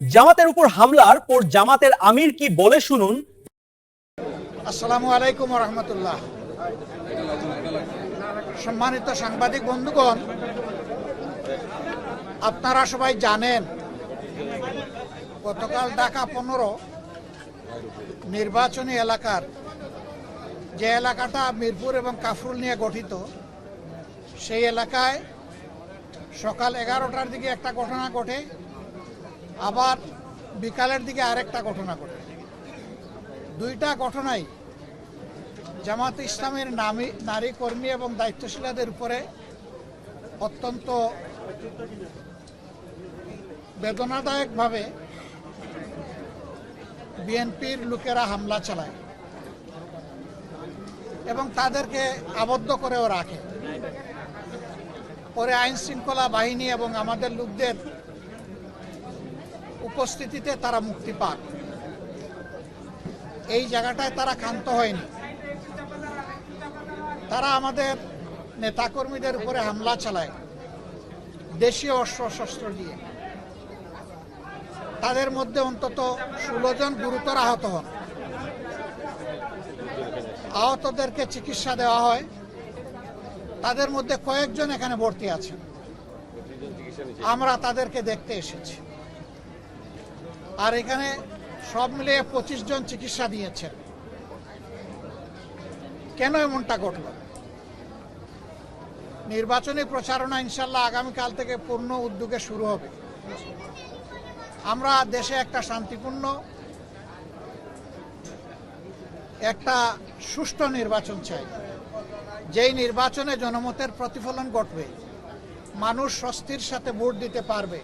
জামাতের উপর হামলার পর জামাতের আমির কি বলে শুনুন। আসসালামু আলাইকুম রহমতুল্লাহ। সম্মানিত সাংবাদিক বন্ধুগণ, আপনারা সবাই জানেন, গতকাল ঢাকা পনেরো নির্বাচনী এলাকার যে এলাকাটা মিরপুর এবং কাফরুল নিয়ে গঠিত, সেই এলাকায় সকাল এগারোটার দিকে একটা ঘটনা ঘটে। আবার বিকালের দিকে আরেকটা ঘটনা ঘটে। দুইটা ঘটনাই জামাত ইসলামের নামী নারী কর্মী এবং দায়িত্বশীলাদের উপরে অত্যন্ত বেদনাদায়কভাবে বিএনপির লোকেরা হামলা চালায় এবং তাদেরকে আবদ্ধ করেও রাখে। পরে আইন শৃঙ্খলা বাহিনী এবং আমাদের লোকদের উপস্থিতিতে তারা মুক্তি পান এই জায়গাটায় তারা ক্ষান্ত হয়নি। তারা আমাদের নেতাকর্মীদের উপরে হামলা চালায়, দেশীয় অস্ত্র শস্ত্র দিয়ে। তাদের মধ্যে অন্তত ষোলো জন গুরুতর আহত হন। আহতদেরকে চিকিৎসা দেওয়া হয়। তাদের মধ্যে কয়েকজন এখানে ভর্তি আছেন। আমরা তাদেরকে দেখতে এসেছি। আর এখানে সব মিলিয়ে পঁচিশ জন চিকিৎসা দিয়েছেন। কেন এমনটা ঘটল? নির্বাচনী প্রচারণা ইনশাল্লাহ আগামীকাল থেকে পূর্ণ উদ্যোগে শুরু হবে। আমরা দেশে একটা শান্তিপূর্ণ, একটা সুষ্ঠু নির্বাচন চাই। যেই নির্বাচনে জনমতের প্রতিফলন ঘটবে, মানুষ স্বস্তির সাথে ভোট দিতে পারবে।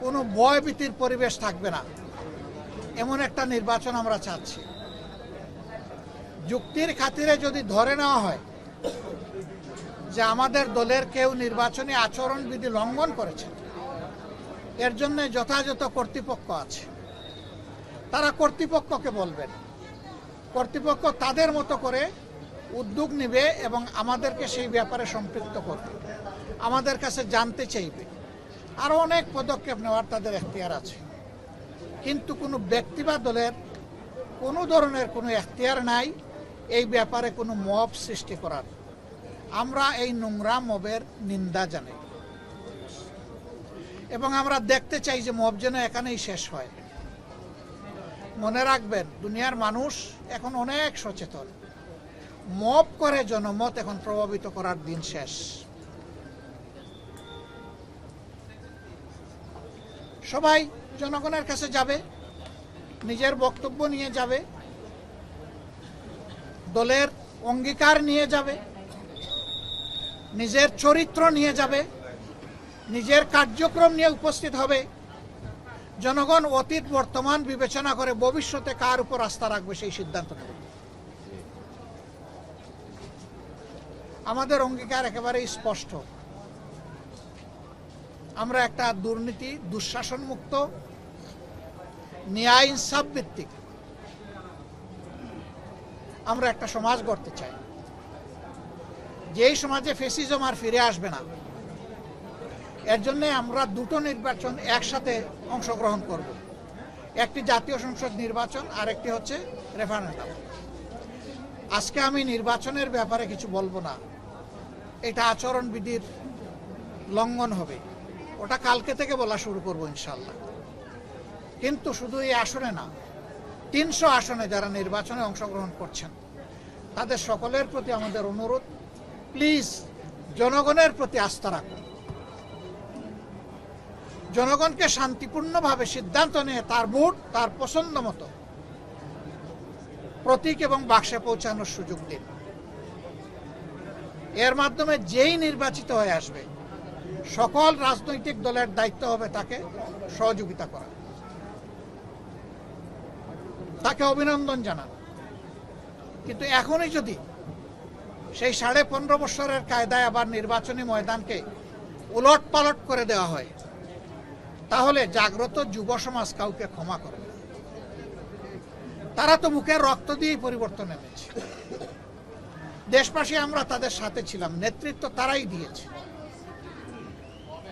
কোনো ভয়ভীতির পরিবেশ থাকবে না। এমন একটা নির্বাচন আমরা চাচ্ছি। যুক্তির খাতিরে যদি ধরে নেওয়া হয় যে আমাদের দলের কেউ নির্বাচনী আচরণবিধি লঙ্ঘন করেছে, এর জন্য যথাযথ কর্তৃপক্ষ আছে। তারা কর্তৃপক্ষকে বলবেন। কর্তৃপক্ষ তাদের মতো করে উদ্যোগ নেবে এবং আমাদেরকে সেই ব্যাপারে সম্পৃক্ত করবে। আমাদের কাছে জানতে চাইবে। আরও অনেক পদক্ষেপ নেওয়ার তাদের এখতিয়ার আছে। কিন্তু কোনো ব্যক্তি বা দলের কোনো ধরনের কোনো এখতিয়ার নাই, এই ব্যাপারে কোনো মব সৃষ্টি করার। আমরা এই নোংরা মবের নিন্দা জানাই। এবং আমরা দেখতে চাই যে মব যেন এখানেই শেষ হয়। মনে রাখবেন, দুনিয়ার মানুষ এখন অনেক সচেতন। মব করে জনমত এখন প্রভাবিত করার দিন শেষ। সবাই জনগণের কাছে যাবে, নিজের বক্তব্য নিয়ে যাবে, দলের অঙ্গীকার নিয়ে যাবে, নিজের চরিত্র নিয়ে যাবে, নিজের কার্যক্রম নিয়ে উপস্থিত হবে। জনগণ অতীত, বর্তমান বিবেচনা করে ভবিষ্যতে কার উপর আস্থা রাখবে সেই সিদ্ধান্ত নেবে। আমাদের অঙ্গীকার একেবারেই স্পষ্ট। আমরা একটা দুর্নীতি দুঃশাসন মুক্ত ন্যায় ইনসাফ ভিত্তিক আমরা একটা সমাজ গড়তে চাই। যেই সমাজে ফেসিজম আর ফিরে আসবে না, এর জন্য আমরা দুটো নির্বাচন একসাথে অংশগ্রহণ করব। একটি জাতীয় সংসদ নির্বাচন আর একটি হচ্ছে রেফারেন্ডাম আজকে আমি নির্বাচনের ব্যাপারে কিছু বলব না। এটা আচরণবিধির লঙ্ঘন হবে। ওটা কালকে থেকে বলা শুরু করব ইনশাল্লাহ কিন্তু শুধু এই আসনে না, তিনশো আসনে যারা নির্বাচনে অংশগ্রহণ করছেন, তাদের সকলের প্রতি আমাদের অনুরোধ, প্লিজ জনগণের প্রতি আস্থা রাখুন। জনগণকে শান্তিপূর্ণভাবে সিদ্ধান্ত নিয়ে তার মুড, তার পছন্দ মতো প্রতীক এবং বাক্সে পৌঁছানোর সুযোগ দিন। এর মাধ্যমে যেই নির্বাচিত হয়ে আসবে সকল রাজনৈতিক দলের দায়িত্ব হবে তাকে সহযোগিতা করা। তাকে অভিনন্দন জানান। কিন্তু এখনই যদি সেই সাড়ে পনেরো বছরের কায়দায় আবার নির্বাচনী ময়দানকে উলট পালট করে দেওয়া হয়, তাহলে জাগ্রত যুব সমাজ কাউকে ক্ষমা করে তারা তো মুখে রক্ত দিয়েই পরিবর্তন এনেছে। দেশবাসী আমরা তাদের সাথে ছিলাম, নেতৃত্ব তারাই দিয়েছে।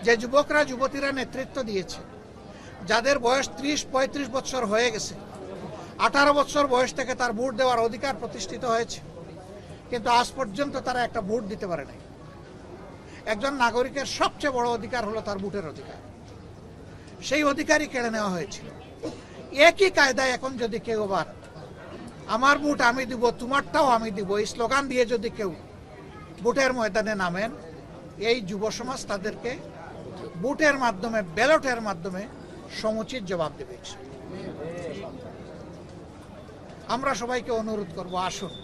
যে যুবকরা, যুবতীরা নেতৃত্ব দিয়েছে, যাদের বয়স ত্রিশ, পঁয়ত্রিশ বছর হয়ে গেছে, আঠারো বছর বয়স থেকে তার ভোট দেওয়ার অধিকার প্রতিষ্ঠিত হয়েছে, কিন্তু আজ পর্যন্ত তারা একটা ভোট দিতে পারে নাই। একজন নাগরিকের সবচেয়ে বড় অধিকার হলো তার ভোটের অধিকার। সেই অধিকারই কেড়ে নেওয়া হয়েছিল। একই কায়দায় এখন যদি কেউ আবার, আমার ভোট আমি দিব, তোমারটাও আমি দিব এই স্লোগান দিয়ে যদি কেউ ভোটের ময়দানে নামেন, এই যুব সমাজ তাদেরকে ভোটের মাধ্যমে ব্যালটের মাধ্যমে সমুচিত জবাব দেবে। আমরা সবাইকে অনুরোধ করব আসুন।